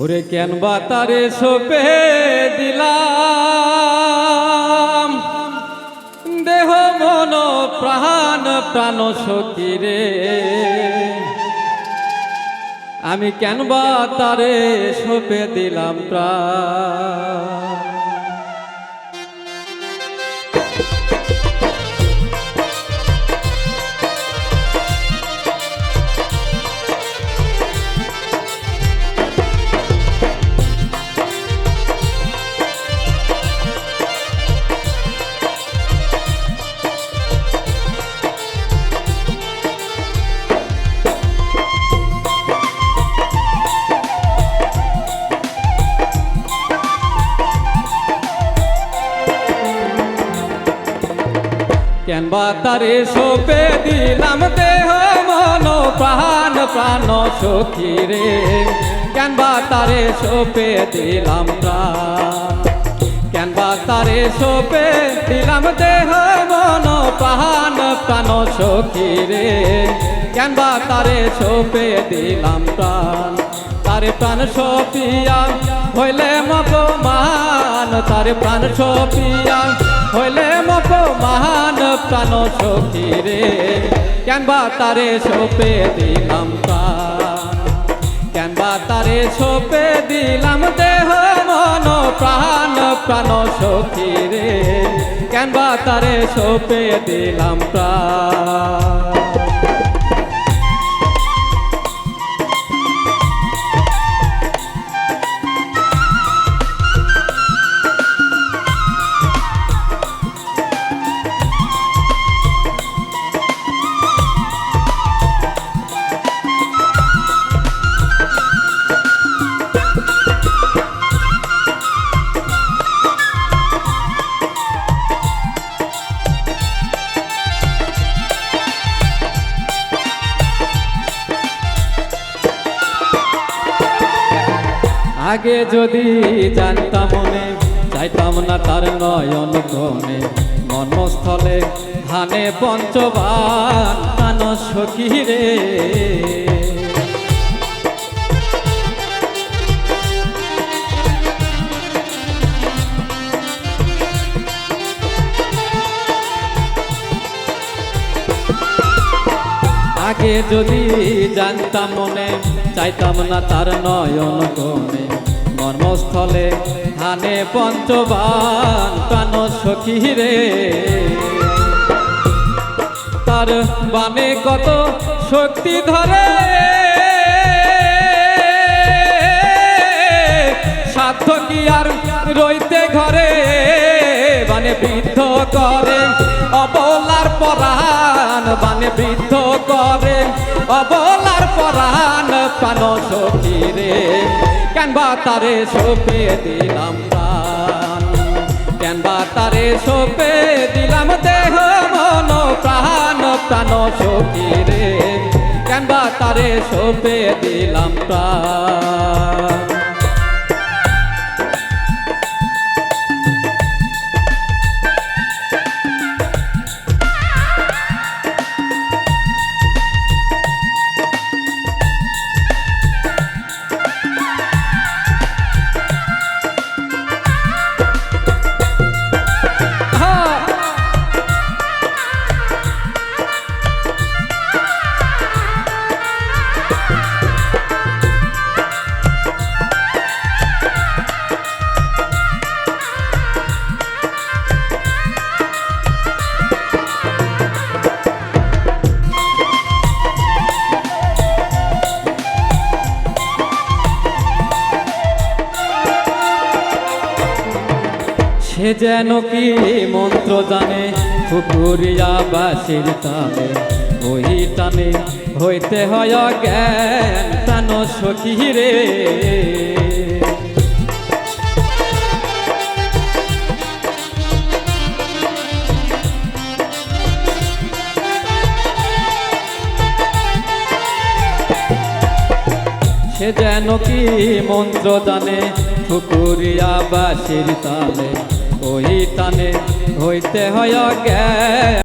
ওরে কেন বা তারে সোপে দিলাম? দেহ, মন, প্রাণ প্রাণ সখী রে। আমি কেন বা তারে সোপে দিলাম প্রাণ? কেন বা তারে সোপে দিলাম দেহ, মন, প্রাণ প্রাণ সখী রে। কেন বা তারে সোপে দিলাম প্রাণ? কেন বা তারে সোপে দিলাম দেহ, মন, প্রাণ প্রাণ সখী রে। কেন বা তারে সোপে দিলাম প্রাণ? তারে প্রাণ সপিয়া হইলে মপমান তারে প্রাণ সপিয়া হইলে মপমান প্রাণ সখী রে। কেন বা তারে সোপে দিলাম কেন বা তারে সোপে দিলাম দেহ, মন, প্রাণ প্রাণ সখী রে। কেন বা তারে সোপে দিলাম প্রাণ। আগে যদি জানতাম মনে চাইতাম না তার নয়ন কোণে মর্মস্থলে ধানে পঞ্চবান সখী রে। আগে যদি জানতাম মনে, চাইতাম না তার নয়ন কোণে। মর্মস্থলে ধানে পঞ্চবান প্রাণ সখী রে। তার বানে কত শক্তি ধরে। সাধ্য কি আর রইতে ঘরে। বৃদ্ধ করে, অবলার পরাণ বানে বৃদ্ধ করে, অবলার পরাণ প্রাণ সখী রে। কেন বা তারে সোপে দিলাম প্রাণ কেন বা তারে সোপে দিলাম দেহ, মন, প্রাণ প্রাণ সখী রে। কেন বা তারে সোপে দিলাম প্রাণ। সে যেন কি মন্ত্র জানে? পুকুরিয়া বাসির টানে, ওই টানে হইতে হয় জ্ঞান টান সখী রে। সে যেন কি মন্ত্র জানে? পুকুরিয়া বাসির তালে ওই টানে হইতে হয় জ্ঞান